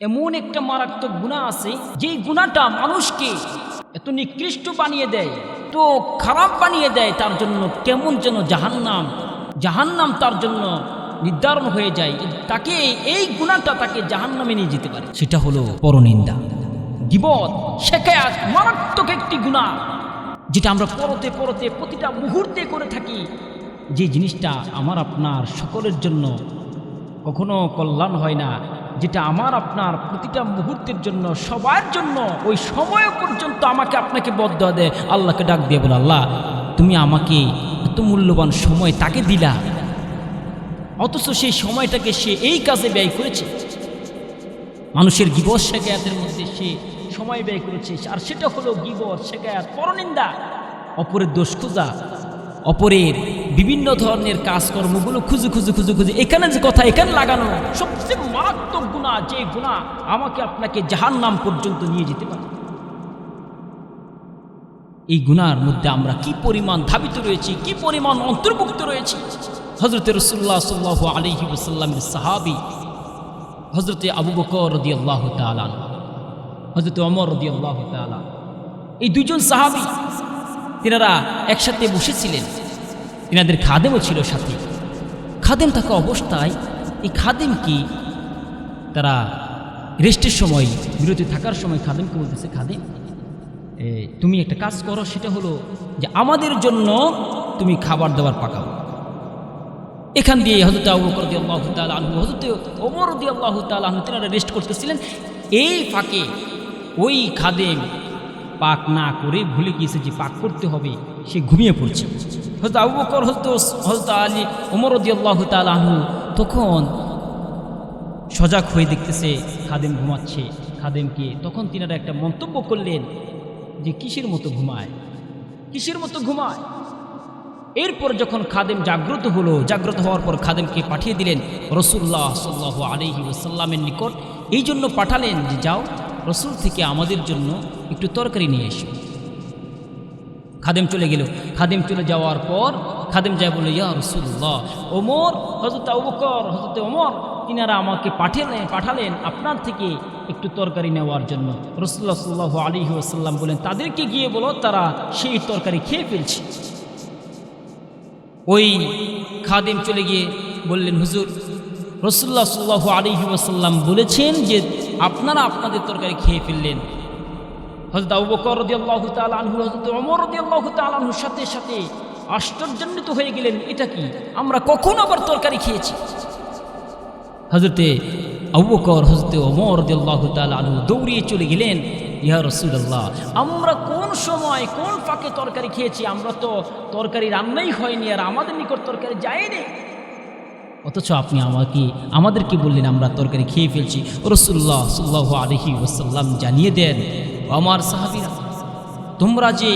এমন একটা মারাত্মক গুণা আছে, যেই গুণাটা মানুষকে এত নিকৃষ্ট বানিয়ে দেয় তো খারাপ বানিয়ে দেয়, তার জন্য কেমন যেন জাহান্নাম জাহান্নাম তার জন্য নির্ধারণ হয়ে যায়। তাকে এই গুণাটা তাকে জাহান্নামে নিয়ে যেতে পারে। সেটা হলো পরনিন্দা। গিবত, শেখায়াত মারাত্মক একটি গুণা, যেটা আমরা পরতে পরতে প্রতিটা মুহূর্তে করে থাকি। যে জিনিসটা আমার, আপনার সকলের জন্য কখনো কল্যাণ হয় না। যেটা আমার, আপনার প্রতিটা মুহূর্তের জন্য, সবার জন্য, ওই সময় পর্যন্ত আমাকে আপনাকে বদ্ধ দেয়। আল্লাহকে ডাক দিয়ে বলে, আল্লাহ, তুমি আমাকে এত মূল্যবান সময় তাকে দিলা। অথচ সেই সময়টাকে সে এই কাজে ব্যয় করেছে। মানুষের গিবস শেখায়াতের মধ্যে সে সময় ব্যয় করেছে। আর সেটা হলো গিবস শেখায়াত, পরনিন্দা, অপরের দোষ খোঁজা, অপরের বিভিন্ন ধরনের কাজকর্মগুলো খুঁজে খুঁজে খুঁজে খুঁজে এখানে যে কথা, এখানে লাগানো, সবচেয়ে মারাত্মক গুণা, যে গুণা আমাকে আপনাকে জাহান নাম পর্যন্ত নিয়ে যেতে পারে। এই গুনার মধ্যে আমরা কি পরিমাণ ধাবিত রয়েছি, কি পরিমাণ অন্তর্ভুক্ত রয়েছি? হজরত রসুল্লাহ সাল্লাহ আলহি ওসাল্লামের সাহাবি হজরতে আবু বকর রদি আল্লাহ তালান হজরত অমর রদি আল্লাহ তালান এই দুজন সাহাবি, তিনারা একসাথে বসেছিলেন। তিনাদের খাদেমও ছিল সাথে। খাদেম থাকা অবস্থায় এই খাদেম কি? তারা রেস্টের সময়, বিরতি থাকার সময় খাদেমকে বলতেছে, খাদেম তুমি একটা কাজ করো, সেটা হলো যে আমাদের জন্য তুমি খাবার দাবার পাকাও। এখান দিয়ে হজরত আবু বকর রাদিয়াল্লাহু তাআলা আনহু হজরত ওমর রাদিয়াল্লাহু তাআলা আনহু তেনারা রেস্ট করতেছিলেন। এই ফাঁকে ওই খাদেম পাক না করে ভুলে গিয়েছে যে পাক করতে হবে। সে ঘুমিয়ে পড়ছে। হয়তো আবু বকর হয়তো হজরত আলী ওমর রাদিয়াল্লাহু তাআলা তখন সজাগ হয়ে দেখতেছে খাদেম ঘুমাচ্ছে। খাদেমকে তখন তিনারা একটা মন্তব্য করলেন যে, কিসের মতো ঘুমায়? কিসের মতো ঘুমায়? এরপর যখন খাদেম জাগ্রত হলো, জাগ্রত হওয়ার পর খাদেমকে পাঠিয়ে দিলেন রসুল্লাহ সাল্লাহ আলহি ওসাল্লামের নিকট। এই জন্য পাঠালেন যে, যাও, রসুল থেকে আমাদের জন্য একটু তরকারি নিয়ে এসো। খাদেম চলে গেল। খাদেম চলে যাওয়ার পর খাদেম যায় বলে ইয়া রসুল্লাহ ওমর হজরত আবুকর হজরত ওমর তিনারা আমাকে পাঠালেন পাঠালেন আপনার থেকে একটু তরকারি নেওয়ার জন্য। রসুল্লাহ সাল্লাহ আলী ওসাল্লাম বলেন, তাদেরকে গিয়ে বলো, তারা সেই তরকারি খেয়ে ফেলছে। ওই খাদেম চলে গিয়ে বললেন, হুজুর রসুল্লাহ সাল্লাহ আলহি ওসাল্লাম বলেছেন যে আপনারা আপনাদের তরকারি খেয়ে ফেললেন। হজরত আবু বকর রদিয়াল্লাহু তাআলা আনহু হজরত ওমর রদিয়াল্লাহু তাআলা আনহুর সাথে সাথে আশ্চর্যান্বিত হয়ে গেলেন, এটা কি? আমরা কখন আবার তরকারি খেয়েছি? হজরতে আবু বকর হজরতে ওমর রদিয়াল্লাহু তাআলা আনহু দৌড়িয়ে চলে গেলেন, ইয়া রাসূলুল্লাহ, আমরা কোন সময় কোন ফাঁকে তরকারি খেয়েছি? আমরা তো তরকারি রান্নাই হয়নি, আর আমাদের নিকট তরকারি যায়নি। অথচ আপনি আমাকে, আমাদেরকে বললেন, আমরা তরকারি খেয়ে ফেলছি। রসুল্লাহ সাল্লাহ আলহি ওসাল্লাম জানিয়ে দেন "ও আমার সাহাবিরা, তোমরা যে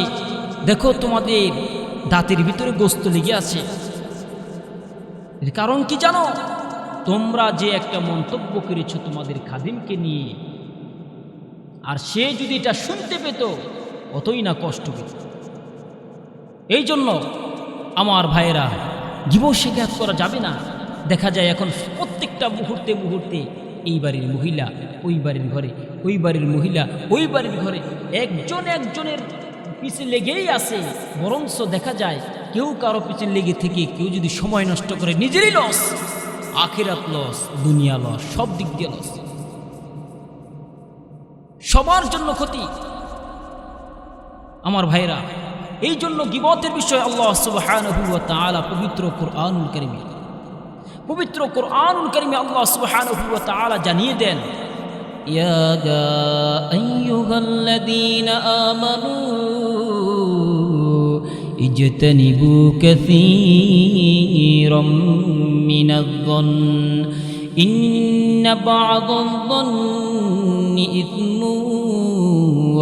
দেখো তোমাদের দাঁতের ভিতরে গোস্ত লেগে আছে। কারণ কি জানো? তোমরা যে একটা মন্তব্য করেছ তোমাদের খাদিমকে নিয়ে, আর সে যদি এটা শুনতে পেত, অতই না কষ্ট পেত। এই জন্য আমার ভাইয়েরা, জীবন শিকায়ত করা যাবে না। দেখা যায় এখন প্রত্যেকটা মুহূর্তে মুহূর্তে এই বাড়ির মহিলা ওই বাড়ির ঘরে ওই বাড়ির মহিলা ওই বাড়ির ঘরে। একজন একজনের পিছে লেগেই আছে, বরঞ্চ দেখা যায় কেউ কারও পিছে লেগে থেকে কেউ যদি সময় নষ্ট করে নিজেরই লস, আখেরাত লস, দুনিয়া লস, সব দিক দিয়ে লস। সবার জন্য ক্ষতি। আমার ভাইরা এই জন্য গিবতের বিষয়ে আল্লাহ তাআলা পবিত্র কোরআনুল কারীমে পবিত্র কোরআনুল কারীমে আল্লাহ সুবহানাহু ওয়া তাআলা জানিয়ে দেন ইয়া আইয়ুহাল্লাযীনা আমানু ইজতানিবু কাসীরাম মিনায-যন্ন ইন্না বা'দাল-যন্নি ইথমুন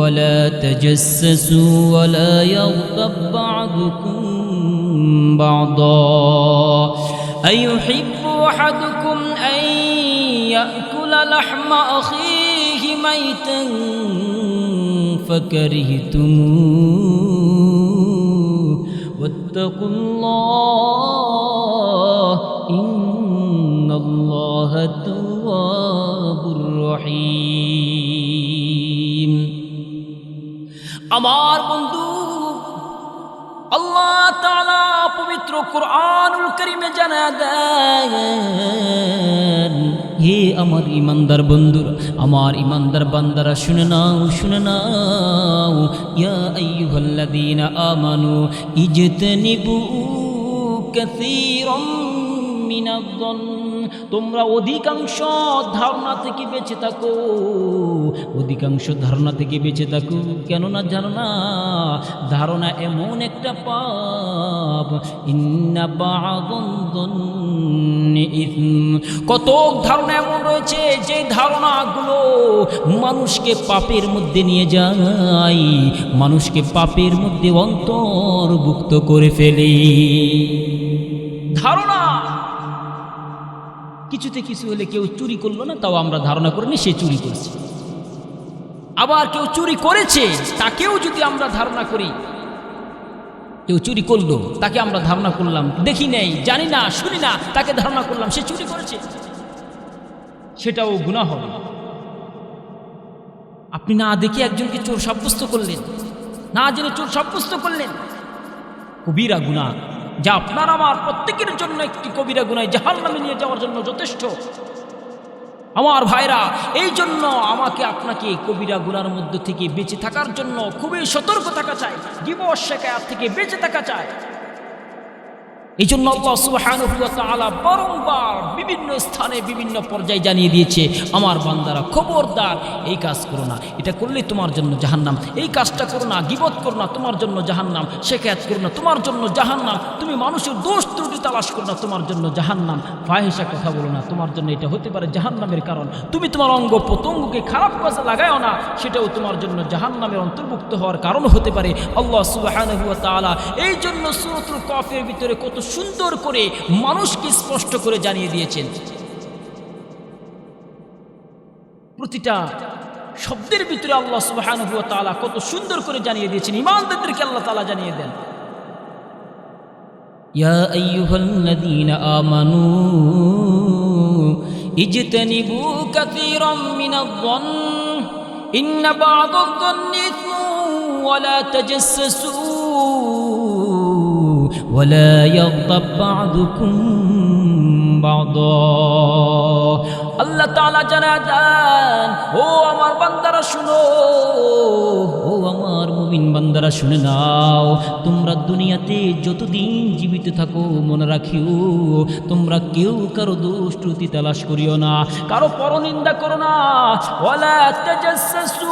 ولا تجسسوا ولا يغتب بعضكم بعضا أيحب أحدكم أن يأكل لحم أخيه ميتا فكرهتموه واتقوا الله إن الله تواب রহিম আমার বন্ধু আল্লাহ তাআলা পবিত্র কোরআনুল কারীমে জানা দেন, হে আমার ইমানদার বন্ধুরা, আমার ইমানদার বান্দারা শুনে নাও শুনে নাও। ইয়া আইয়ুহাল্লাযীনা আমানু ইজতানিবু কাসীরাম মিনাজ্জন তোমরা অধিকাংশ ধারণা থেকে বেঁচে থাকো। অধিকাংশ ধারণা থেকে বেঁচে থাকো। কেননা না, ধারণা এমন একটা পাপ। ইন্না বা'দুন ইসম। কত ধারণা এমন রয়েছে যে ধারণাগুলো মানুষকে পাপের মধ্যে নিয়ে যায়। মানুষকে পাপের মধ্যে অন্তর্ভুক্ত করে ফেলে। ধারণা কিছুতে কিছু হলে কেউ চুরি করল না, তাও আমরা ধারণা করিনি সে চুরি করেছে। আবার কেউ চুরি করেছে, তাকেও যদি আমরা ধারণা করি, কেউ চুরি করল, তাকে আমরা ধারণা করলাম, দেখি নেই, জানি না, শুনি না, তাকে ধারণা করলাম, সে চুরি করেছে। সেটাও গুণা হবে। আপনি না দেখে একজনকে চোর সাব্যস্ত করলেন, না জেনে চোর সাব্যস্ত করলেন, কবিরা গুণা যা আপনার আমার প্রত্যেকের জন্য একটি কবিরা গুণায় জাহান নামে নিয়ে যাওয়ার জন্য যথেষ্ট। আমার ভাইরা, এই জন্য আমাকে আপনাকে কবিরা গুনার মধ্যে থেকে বেঁচে থাকার জন্য খুবই সতর্ক থাকা চাই দিবস শেখায় থেকে বেঁচে থাকা চাই। এই জন্য বারংবার বিভিন্ন স্থানে বিভিন্ন পর্যায়ে জানিয়ে দিয়েছে, আমার বান্দারা খবরদার, এই কাজ করো না। এটা করলে তোমার জন্য জাহান্নাম। এই কাজটা করো না, গিবত করো না, তোমার জন্য জাহান্নাম। শেখায়াত করো না, তোমার জন্য জাহান্নাম। তুমি মানুষের দোষ ত্রুটি তালাশ করো না, তোমার জন্য জাহান্নাম। ফাহিসা কথা বলো না, তোমার জন্য এটা হতে পারে জাহান্নামের কারণ। তুমি তোমার অঙ্গ প্রত্যঙ্গকে খারাপ কাজে লাগাও না, সেটাও তোমার জন্য জাহান্নামের অন্তর্ভুক্ত হওয়ার কারণ হতে পারে। আল্লাহ তাআলা এই জন্য সূরাতুল কফের ভিতরে কত সুন্দর করে মানুষকে স্পষ্ট করে জানিয়ে দিয়েছেন প্রতিটা শব্দের ভিতরে আল্লাহ সুবহানাহু ওয়া তাআলা কত সুন্দর করে জানিয়ে দিয়েছেন ইমানদারদেরকে আল্লাহ তাআলা জানিয়ে দেন ইয়া আইয়ুহাল্লাযীনা আমানু ইজতানিবু কাসীরাম মিনায-যন্ন ইন্না বা'দায-যন্নি ইসমুন ওয়া লা তাজাসসু ولا يغضب بعضكم بعضا আল্লাহ তাআলা জানা দেন ও আমার বান্দারা শুনো ও আমার মুমিন বান্দারা শুনে নাও তোমরা দুনিয়াতে যতদিন জীবিত থাকো মনে রাখিও তোমরা কেউ কারো দোষ ত্রুটি তালাশ করিও না কারো পরনিন্দা করো না ওয়ালা তাজাসসু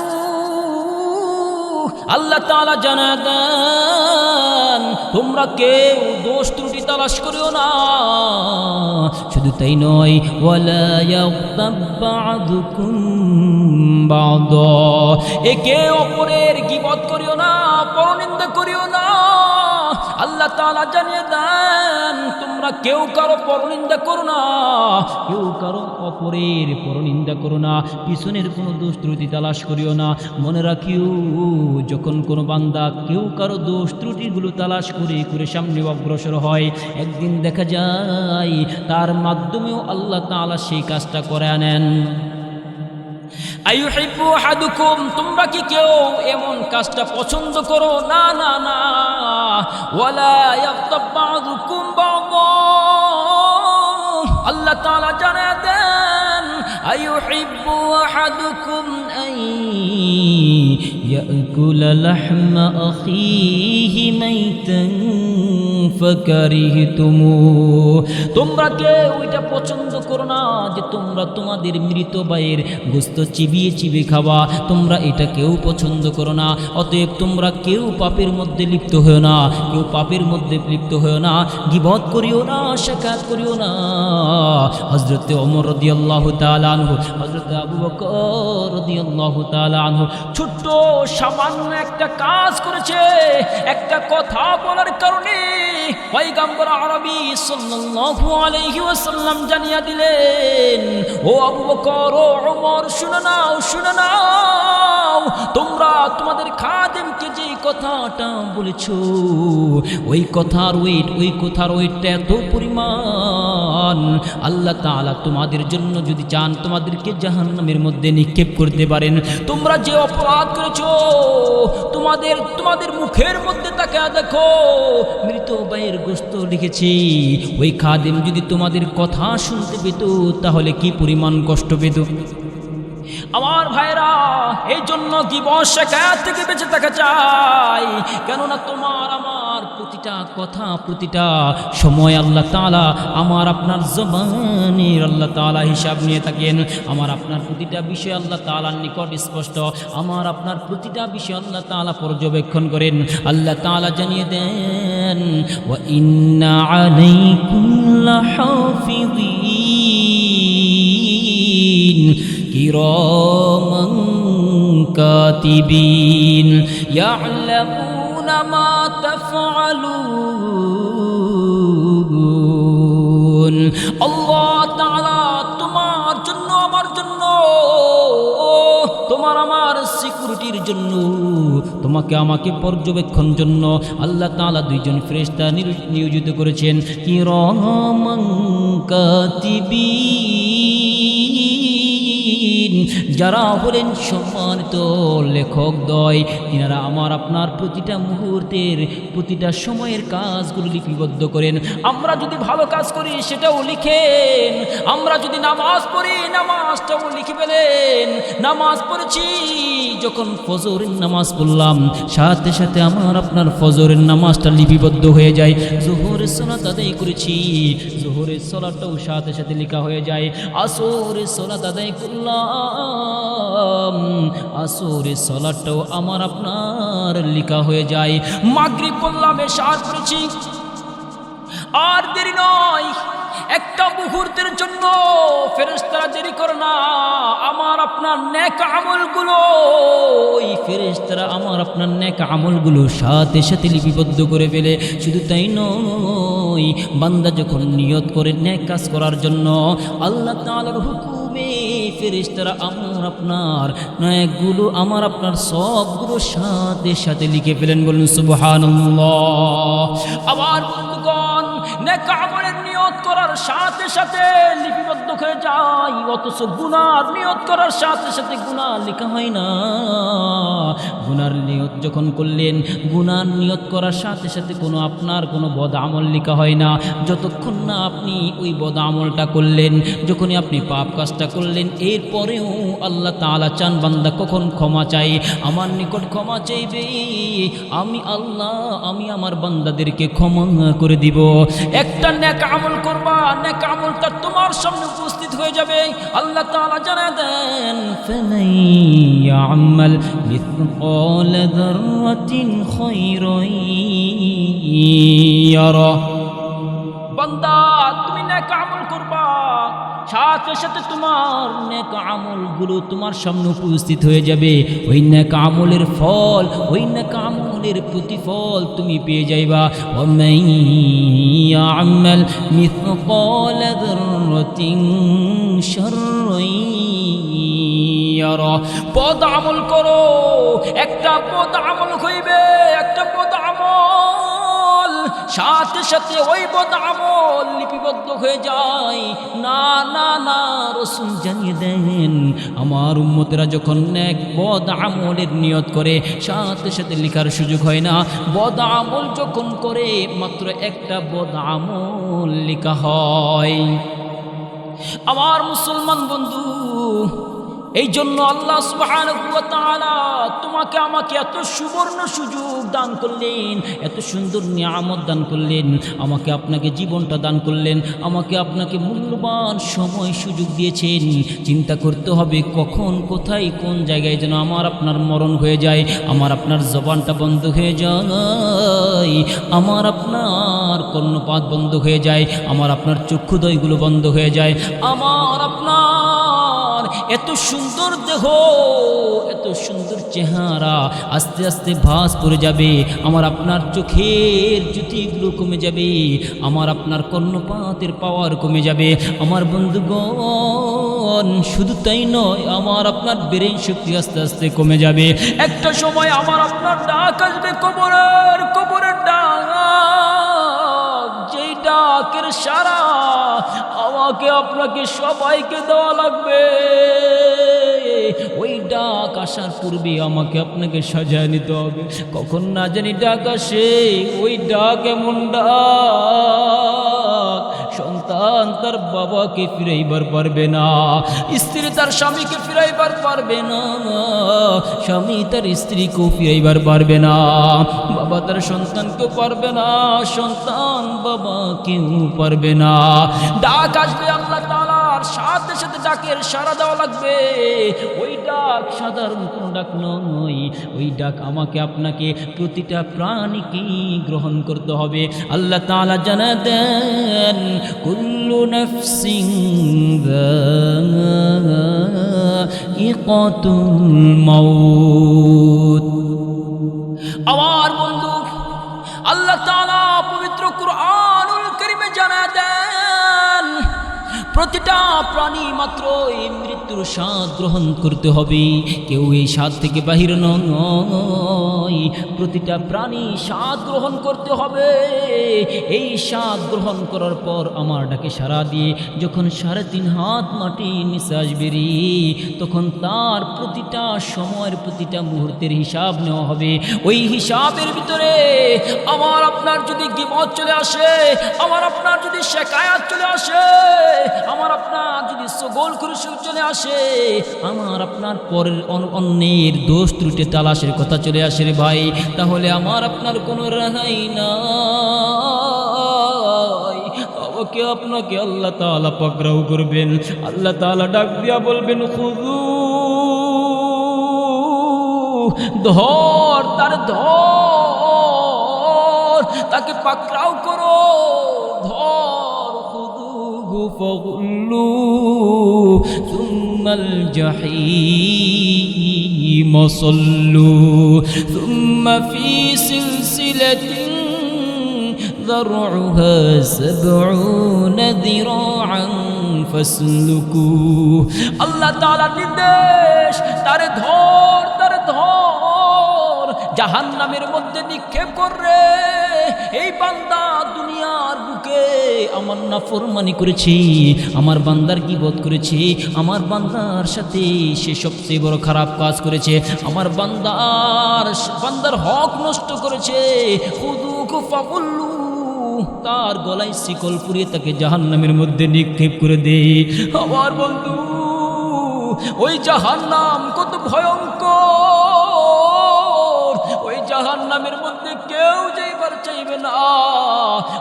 আল্লাহ তালা জানা দেন তোমরা কেউ দোষ ত্রুটি তালাশ করিও না। শুধু তাই নয় একে অপরের গিবত করিও না, পরনিন্দা করিও না। আল্লাহ তালা জানিয়ে দেন তোমরা কেউ কারও পরনিন্দা করো না, কেউ কারও অপরের পরনিন্দা করো না, পিছনের কোনো দোষ ত্রুটি তালাশ করিও না। মনে রাখিও, যখন কোনো বান্দা কেউ কারও দোষ ত্রুটিগুলো তালাশ করে করে সামনে অগ্রসর হয়, একদিন দেখা যায়, তার মাধ্যমেও আল্লাহ তাআলা সেই কাজটা করে আনেন। আইয়ুহিব্বু আহাদুকুম, তোমরা কি কেউ এমন কাজটা পছন্দ করো? না না না। ওয়ালা ইয়াগতাব বা'দুকুম বা'দা। আল্লাহ তাআলা জানা দেন, আইয়ুহিব্বু আহাদুকুম আন ইয়াকুলা লাহমা আখিহি মাইতান। তোমরা কেউ এটা পছন্দ করো না যে তোমরা তোমাদের মৃত ভাইয়ের গোস্ত চিবিয়ে চিবিয়ে খাওয়া, তোমরা এটা কেউ পছন্দ করো না। অতএব তোমরা কেউ পাপের মধ্যে লিপ্ত হয়েও না, কেউ পাপের মধ্যে লিপ্ত হয়েও না, গিবত করিও না শেখাত করিও না। হজরতে অমর রদি আল্লাহ তালানহু হজরত আবু বকর রদি ছোট্ট সামান্য একটা কাজ করেছে, একটা কথা বলার কারণে দিলেন, ও শুনে নাও শুনে নাও, তোমরা তোমাদের খাদেমকে যে কথাটা ওই কথার ওয়েট ওই কথার ওয়েটটা এত পরিমাণ। আল্লাহ তাআলা তোমাদের জন্য যদি চান, তোমাদেরকে জাহান্নামের মধ্যে নিক্ষেপ করতে পারেন। তোমরা যে অপরাধ করেছ, তোমাদের তোমাদের মুখের মধ্যে তাকে দেখো, মৃত ভাইয়ের গোস্ত লিখেছি। ওই খাদেম যদি তোমাদের কথা শুনতে পেত, তাহলে কি পরিমাণ কষ্ট পেত? আমার ভাইরা এই জন্য দিবস শেখায়াত থেকে বেঁচে থাকা চাই। কেননা তোমার আমার প্রতিটা কথা প্রতিটা সময় আল্লাহ তাআলা আমার আপনার জবানের আল্লাহ তাআলা হিসাব নিয়ে থাকেন আমার আপনার প্রতিটা বিষয় আল্লাহ তাআলার নিকট স্পষ্ট আমার আপনার প্রতিটা বিষয় আল্লাহ তাআলা পর্যবেক্ষণ করেন আল্লাহ তাআলা জানিয়ে দেন ওয়া ইন্না আলাইকুম লাহাফিযিন كراما كاتبين يعلمون ما تفعلون الله تعالى তোমার জন্য আমার জন্য তোমার আমার সিকিউরিটির জন্য তোমাকে আমাকে পর্যবেক্ষণ জন্য আল্লাহ তাআলা দুইজন ফেরেশতা নির- নিয়োজিত করেছেন কি কাতিবিন যারা হলেন সম্মানিত লেখক দয়, তিনারা আমার আপনার প্রতিটা মুহূর্তের, প্রতিটা সময়ের কাজগুলো লিপিবদ্ধ করেন। আমরা যদি ভালো কাজ করি, সেটাও লিখেন। আমরা যদি নামাজ পড়ি, নামাজটাও লিখে ফেলেন। নামাজ পড়েছি, যখন ফজরের নামাজ পড়লাম, সাথে সাথে আমার আপনার ফজরের নামাজটা লিপিবদ্ধ হয়ে যায়। জোহরের সোনাত আদায় করেছি। জোহরের সোলাটাও সাথে সাথে লেখা হয়ে যায়। আসরের সোলাত আদায় করলাম। আসরের সোলাটাও আমার আপনার লেখা হয়ে যায়। মাগরিব পড়লাম এসার করেছি। আর দেরি নয়, একটা মুহূর্তের জন্য ফেরেশতারা দেরি করে না। আমার আপনার নেক আমলগুলো ওই ফেরেশতারা আমার আপনার নেক আমলগুলো সাথে সাথে লিপিবদ্ধ করে ফেলে। শুধু তাই নয়, বান্দা যখন নিয়ত করে নেক কাজ করার জন্য আল্লাহ তাআলার হুকুমে ফেরেশতারা আমার আপনার নেকগুলো, আমার আপনার সবগুলো সাথে সাথে লিখে ফেলেন বলুন সুবহানাল্লাহ। আবার নিয়ত করার সাথে সাথে লিপিবদ্ধ হয়ে যায়, অথচ গুনার নিয়ত করার সাথে সাথে গুনাহ লেখা হয় না। গুনার নিয়ত যখন করলেন, গুনার নিয়ত করার সাথে সাথে কোনো আপনার কোনো বদ আমল লেখা হয় না। যতক্ষণ না আপনি ওই বদ আমলটা করলেন, যখনই আপনি পাপ কাজটা করলেন, এরপরেও আল্লাহ তাআলা চান, বান্দা কখন ক্ষমা চাই আমার নিকট ক্ষমা চাইবে? আমি আল্লাহ, আমি আমার বান্দাদেরকে ক্ষমা করে দিব। একটা নেক আমল করবা নেক আমলটা তোমার সামনে উপস্থিত হয়ে যাবে আল্লাহ তাআলা জানা দেন ফামাইয়ামাল মিসকাল যাররাতিন খায়রান ইয়ারা বান্দা তুমি নেক আমল করবা সাথে সাথে তোমার নেক আমলগুলো তোমার সামনে উপস্থিত হয়ে যাবে। ওই নেক আমলের ফল, ওই নেক আমলের প্রতিফল তুমি পেয়ে যাইবা। আমল মিথকল পদ আমল করো, একটা পদ আমল হইবে, একটা পদ আমল সাথে সাথে ওই বদ আমল লিপিবদ্ধ হয়ে যায়। না না না, রসুল জানিয়ে দেন, আমার উম্মতেরা যখন এক বদ আমলের নিয়ত করে, সাথে সাথে লেখার সুযোগ হয় না। বদ আমল যখন করে, মাত্র একটা বদ আমল লেখা হয়। আমার মুসলমান বন্ধু এই জন্য আল্লাহ তাআলা তোমাকে আমাকে এত সুবর্ণ সুযোগ দান করলেন, এত সুন্দর নিয়ামত দান করলেন, আমাকে আপনাকে জীবনটা দান করলেন, আমাকে আপনাকে মূল্যবান সময় সুযোগ দিয়েছেন। চিন্তা করতে হবে কখন, কোথায়, কোন জায়গায় যেন আমার আপনার মরণ হয়ে যায়, আমার আপনার জবানটা বন্ধ হয়ে যায়, আমার আপনার কর্ণপাত বন্ধ হয়ে যায়, আমার আপনার চক্ষুদয়গুলো বন্ধ হয়ে যায়, আমার আপনার এত সুন্দর দেহ, এত সুন্দর চেহারা, আস্তে আস্তে ভাস পড়ে যাবে। আমার আপনার চোখের জ্যোতিগুলো কমে যাবে। আমার আপনার কর্ণপাতের পাওয়ার কমে যাবে। আমার বন্ধুগণ, শুধু তাই নয়, আমার আপনার ব্রেন শক্তি আস্তে আস্তে কমে যাবে। একটা সময় আমার আপনার ডাক আসবে কবরের কবরের ডাকের সারা আমাকে আপনাকে সবাইকে দেওয়া লাগবে। ওই ডাক আসার পূর্বে আমাকে আপনাকে সাজায় নিতে হবে। কখন না জানি ডাক আসে, ওই ডাক এমন ডাক। সন্তান তার বাবাকে ফিরাইবার পারবে না, স্ত্রী তার স্বামীকে ফিরাইবার পারবে না, স্বামী তার স্ত্রীকেও ফিরাইবার পারবে না, বাবা তার সন্তানকেও পারবে না, সন্তান বাবা কেউ পারবে না। ডাক আসবে আল্লাহ তালার সাথে সাথে ডাকের সারা দেওয়া লাগবে। ওই ডাক সাধারণ কোনো ডাক নয়, ওই ডাক আমাকে আপনাকে প্রতিটা প্রাণীকে গ্রহণ করতে হবে। আল্লাহ তালা জানা দেন কুল্লু নফসিং ইকতুল মাউত আমার বন্ধু আল্লাহ তাআলা পবিত্র কুরআনুল কারীমে জানা দেন প্রতিটা প্রাণী মাত্র এই মৃত্যুর স্বাদ গ্রহণ করতে হবে। কেউ এই স্বাদ থেকে বাহির নয়। প্রতিটা প্রাণী স্বাদ গ্রহণ করতে হবে। এই স্বাদ গ্রহণ করার পর আমার ডাকে সারা দিয়ে, যখন সাড়ে তিন হাত মাটির নিচে বেরিয়ে তখন তার প্রতিটা সময়ের প্রতিটা মুহূর্তের হিসাব নেওয়া হবে। ওই হিসাবের ভিতরে আমার আপনার যদি গিমত চলে আসে, আমার আপনার যদি শেখায়াত চলে আসে আমার আপনার যদি সগোল খুরুশুল চলে আসে, আমার আপনার পরের অন- অন্যের দোষ ত্রুটি, তালাশের কথা চলে আসে রে ভাই। তাহলে আমার আপনার কোনো রেহাই না আমাকে আপনাকে আল্লাহ তাআলা পাকড়াও করবেন? আল্লাহ তাআলা ডাক দিয়া বলবেন খুদু ধর, তার ধর, তাকে পাকড়াও করো। খুদুহু فغلوه ثم الجحيم صلوه ثم في سلسلة ذرعها سبعون ذراعا فاسلكوه আল্লাহ তাআলার নির্দেশ তারে ধর তারে ধর জাহান্নামের মধ্যে নিক্ষেপ করে এই বান্দা দুনিয়ার বুকে আমার নাফরমানি করেছি, আমার বান্দার কি বোধ করেছি, আমার বান্দার সাথে সে সবচেয়ে বড় খারাপ কাজ করেছে, আমার বান্দার বান্দার হক নষ্ট করেছে। তার গলায় শিকল পুড়িয়ে তাকে জাহান্নামের মধ্যে নিক্ষেপ করে দে। আমার বন্ধু, ওই জাহান্নাম কত ভয়ঙ্কর। জাহান্নামের মধ্যে কেউ যাইবার চাইবে না।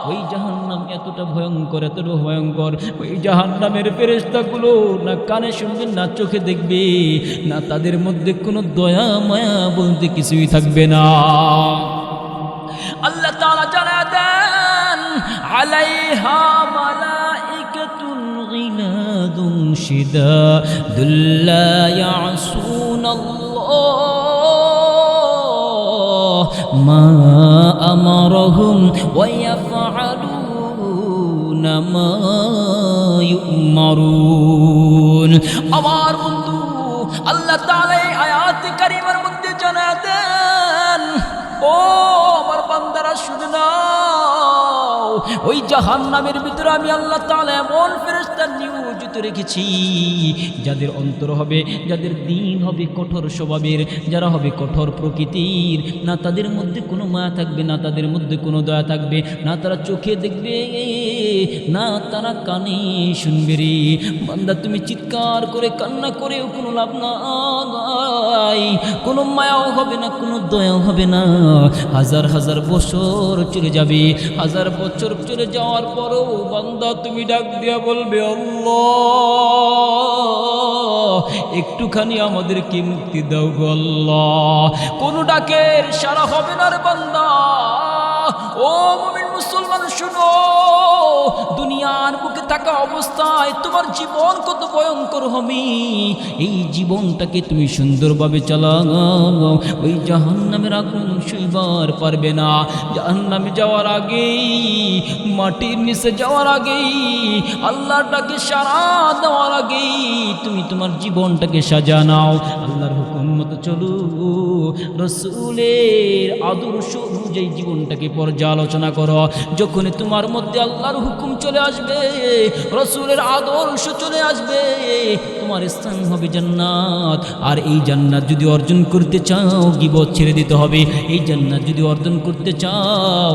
ওই জাহান্নাম এতটা ভয়ঙ্কর এতটা ভয়ঙ্কর। ওই জাহান্নামের ফেরেস্তাগুলো না কানে শুনবে, না চোখে দেখবে, না তাদের মধ্যে কোনো দয়া, মায়া বলতে কিছুই থাকবে না। আল্লাহ তাআলা জানা দেন, আলাইহা মালাইকাতুন শিদাদুল লা ইয়াসুন আল্লাহ মা আমারহুম ওয়া ইয়াফআলুনা মা ইউমারুন। আমার বন্ধু, আল্লাহ তাআলা এই আয়াত কারিমার মধ্যে জানা দেন, ও আমার বান্দারা শুনে নাও। ওই জাহান্নামের ভিতরে আমি আল্লাহ তালা এমন ফেরেশতা নিয়োজিত রেখেছি, যাদের অন্তর হবে, যাদের দিন হবে কঠোর স্বভাবের, যারা হবে কঠোর প্রকৃতির। না তাদের মধ্যে কোনো মায়া থাকবে, না তাদের মধ্যে কোনো দয়া থাকবে, না তারা চোখে দেখবে, না তারা কানে শুনবে রে। বান্দা, তুমি চিৎকার করে, কান্না করেও কোনো লাভ নাই। কোনো মায়াও হবে না, কোনো দয়াও হবে না। হাজার হাজার বছর চলে যাবে, হাজার বছর চলে যাওয়ার পরও বান্দা তুমি ডাক দিয়া বলবে একটুখানি আমাদেরকে মুক্তি দাও কোন কোনো ডাকের সারা হবে না রে বান্দা। ও থাকা অবস্থায় তোমার জীবন কত ভয়ঙ্কর হবে। এই জীবনটাকে তুমি সুন্দরভাবে চালাও। ওই জাহান নামের আগুন সইবার পারবে না। জাহান নামে যাওয়ার আগেই, মাটির নিচে যাওয়ার আগেই আল্লাহটাকে সারা দেওয়ার আগেই তুমি তোমার জীবনটাকে সাজা নাও। আল্লাহর চলো। রসুলের আদর্শ অনুযায়ী জীবনটাকে পর্যালোচনা করো। যখন তোমার মধ্যে আল্লাহর হুকুম চলে আসবে, রসুলের আদর্শ চলে আসবে, তোমার স্থান হবে জান্নাত। আর এই জান্নাত যদি অর্জন করতে চাও, গিবত ছেড়ে দিতে হবে। এই জান্নাত যদি অর্জন করতে চাও,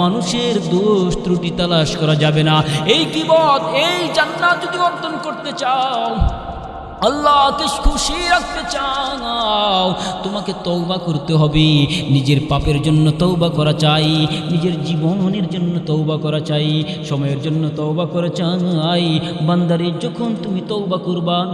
মানুষের দোষ ত্রুটি তালাশ করা যাবে না। এই গিবত, এই জান্নাত যদি অর্জন করতে চাও আল্লাহকে খুশি রাখতে চাও। তোমাকে তৌবা করতে হবে। নিজের পাপের জন্য তৌবা করা চাই। নিজের জীবনের জন্য তৌবা করা চাই। সময়ের জন্য তৌবা করা চাই। বান্দারে, যখন তুমি তৌবা করবা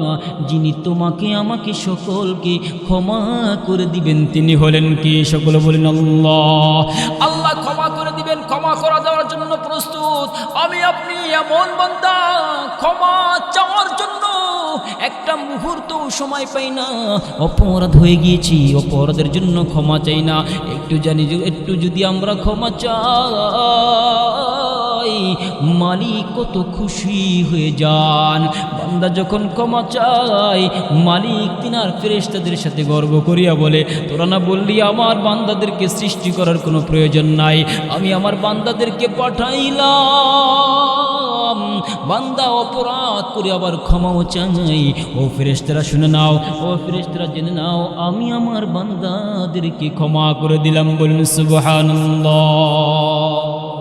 যিনি তোমাকে, আমাকে সকলকে ক্ষমা করে দিবেন, তিনি হলেন কি? সকলে বলেন আল্লাহ। আল্লাহ ক্ষমা করে দিবেন, ক্ষমা করা দেওয়ার জন্য প্রস্তুত। আমি আপনি এমন বান্দা, ক্ষমা চাওয়ার জন্য একটা মুহূর্ত সময় পাই না। অপরাধ হয়ে গিয়েছি, অপরাধের জন্য ক্ষমা চাই না। একটু জানি একটু যদি আমরা ক্ষমা চাই, মালিক কত খুশি হয়ে যান। বান্দা যখন ক্ষমা চাই মালিক তিনার ফেরেস্তাদের সাথে গর্ব করিয়া বলে, তোরা না বললি আমার বান্দাদেরকে সৃষ্টি করার কোনো প্রয়োজন নাই। আমি আমার বান্দাদেরকে পাঠাইলাম। বান্দা অপরাধ করে আবার ক্ষমাও চাই ও ফেরেস্তরা শুনে নাও, ও ফেরেস্তরা জেনে নাও, আমি আমার বান্দাদেরকে ক্ষমা করে দিলাম বলুন সুবহানাল্লাহ।